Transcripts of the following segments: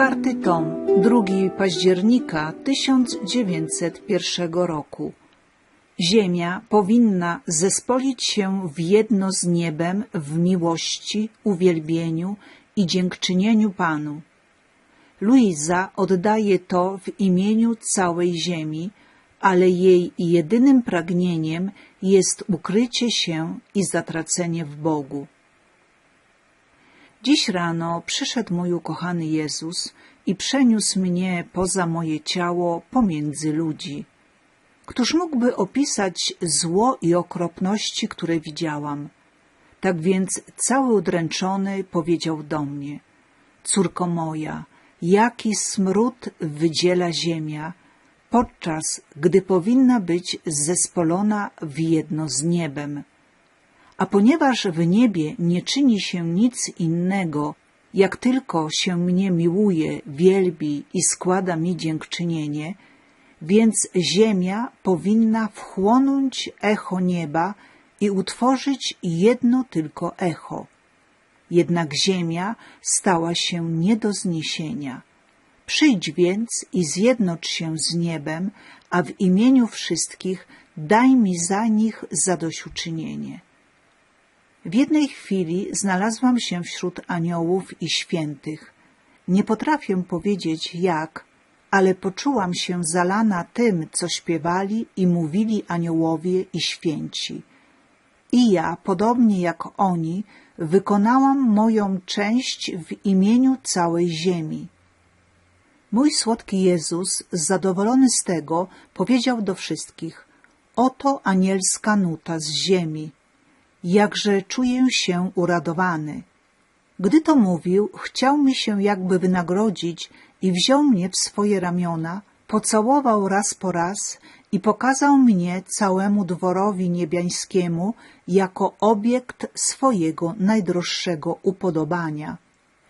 Czwarty tom, 2 października 1901 roku. Ziemia powinna zespolić się w jedno z niebem w miłości, uwielbieniu i dziękczynieniu Panu. Luiza oddaje to w imieniu całej ziemi, ale jej jedynym pragnieniem jest ukrycie się i zatracenie w Bogu. Dziś rano przyszedł mój ukochany Jezus i przeniósł mnie poza moje ciało pomiędzy ludzi. Któż mógłby opisać zło i okropności, które widziałam? Tak więc cały udręczony powiedział do mnie, córko moja, jaki smród wydziela ziemia, podczas gdy powinna być zespolona w jedno z niebem. A ponieważ w niebie nie czyni się nic innego, jak tylko się mnie miłuje, wielbi i składa mi dziękczynienie, więc ziemia powinna wchłonąć echo nieba i utworzyć jedno tylko echo. Jednak ziemia stała się nie do zniesienia. Przyjdź więc i zjednocz się z niebem, a w imieniu wszystkich daj mi za nich zadośćuczynienie. W jednej chwili znalazłam się wśród aniołów i świętych. Nie potrafię powiedzieć jak, ale poczułam się zalana tym, co śpiewali i mówili aniołowie i święci. I ja, podobnie jak oni, wykonałam moją część w imieniu całej ziemi. Mój słodki Jezus, zadowolony z tego, powiedział do wszystkich, oto anielska nuta z ziemi, jakże czuję się uradowany. Gdy to mówił, chciał mi się jakby wynagrodzić i wziął mnie w swoje ramiona, pocałował raz po raz i pokazał mnie całemu dworowi niebiańskiemu jako obiekt swojego najdroższego upodobania.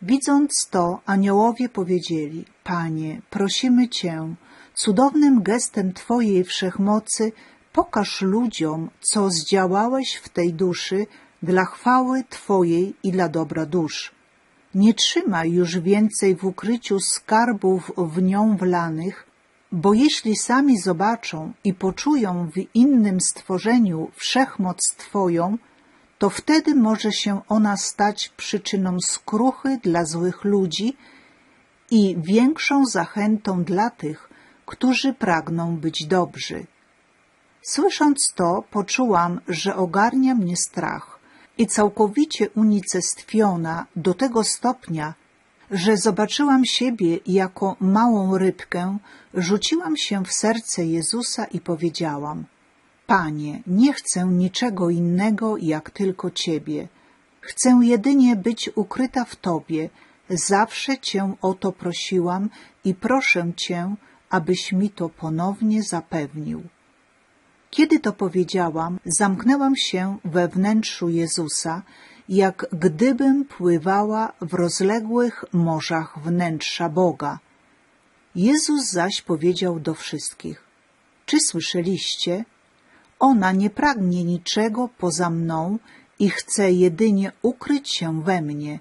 Widząc to, aniołowie powiedzieli, Panie, prosimy Cię, cudownym gestem Twojej wszechmocy pokaż ludziom, co zdziałałeś w tej duszy dla chwały Twojej i dla dobra dusz. Nie trzymaj już więcej w ukryciu skarbów w nią wlanych, bo jeśli sami zobaczą i poczują w innym stworzeniu wszechmoc Twoją, to wtedy może się ona stać przyczyną skruchy dla złych ludzi i większą zachętą dla tych, którzy pragną być dobrzy. Słysząc to, poczułam, że ogarnia mnie strach i całkowicie unicestwiona do tego stopnia, że zobaczyłam siebie jako małą rybkę, rzuciłam się w serce Jezusa i powiedziałam: Panie, nie chcę niczego innego jak tylko Ciebie. Chcę jedynie być ukryta w Tobie. Zawsze Cię o to prosiłam i proszę Cię, abyś mi to ponownie zapewnił. Kiedy to powiedziałam, zamknęłam się we wnętrzu Jezusa, jak gdybym pływała w rozległych morzach wnętrza Boga. Jezus zaś powiedział do wszystkich, czy słyszeliście? Ona nie pragnie niczego poza mną i chce jedynie ukryć się we mnie.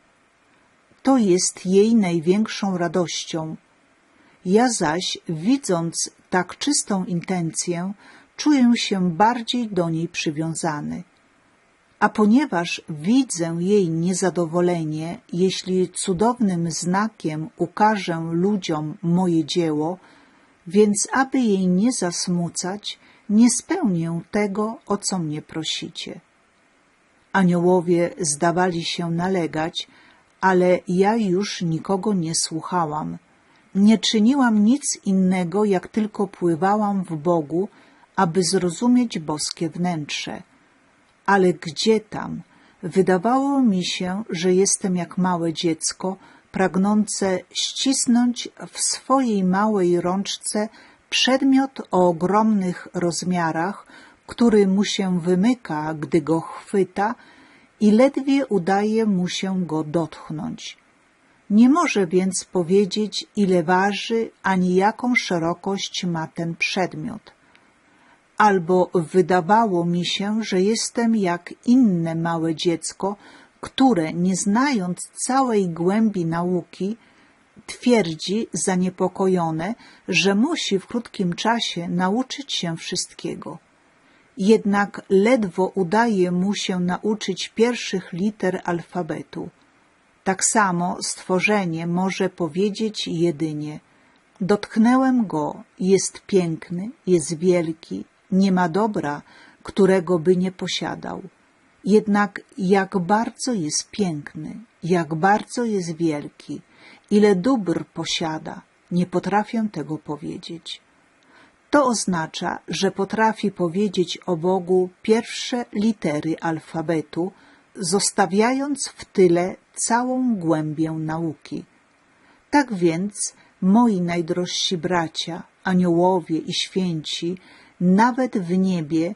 To jest jej największą radością. Ja zaś, widząc tak czystą intencję, czuję się bardziej do niej przywiązany. A ponieważ widzę jej niezadowolenie, jeśli cudownym znakiem ukażę ludziom moje dzieło, więc aby jej nie zasmucać, nie spełnię tego, o co mnie prosicie. Aniołowie zdawali się nalegać, ale ja już nikogo nie słuchałam. Nie czyniłam nic innego, jak tylko pływałam w Bogu, aby zrozumieć boskie wnętrze. Ale gdzie tam? Wydawało mi się, że jestem jak małe dziecko, pragnące ścisnąć w swojej małej rączce przedmiot o ogromnych rozmiarach, który mu się wymyka, gdy go chwyta i ledwie udaje mu się go dotknąć. Nie może więc powiedzieć, ile waży, ani jaką szerokość ma ten przedmiot. Albo wydawało mi się, że jestem jak inne małe dziecko, które, nie znając całej głębi nauki, twierdzi zaniepokojone, że musi w krótkim czasie nauczyć się wszystkiego. Jednak ledwo udaje mu się nauczyć pierwszych liter alfabetu. Tak samo stworzenie może powiedzieć jedynie Dotknęłem go, jest piękny, jest wielki, nie ma dobra, którego by nie posiadał. Jednak jak bardzo jest piękny, jak bardzo jest wielki, ile dóbr posiada, nie potrafię tego powiedzieć. To oznacza, że potrafi powiedzieć o Bogu pierwsze litery alfabetu, zostawiając w tyle całą głębię nauki. Tak więc, moi najdrożsi bracia, aniołowie i święci, nawet w niebie,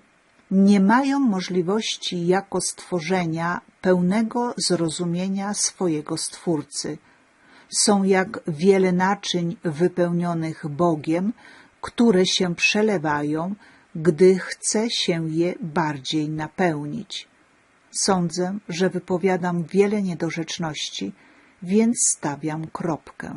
nie mają możliwości jako stworzenia pełnego zrozumienia swojego Stwórcy. Są jak wiele naczyń wypełnionych Bogiem, które się przelewają, gdy chce się je bardziej napełnić. Sądzę, że wypowiadam wiele niedorzeczności, więc stawiam kropkę.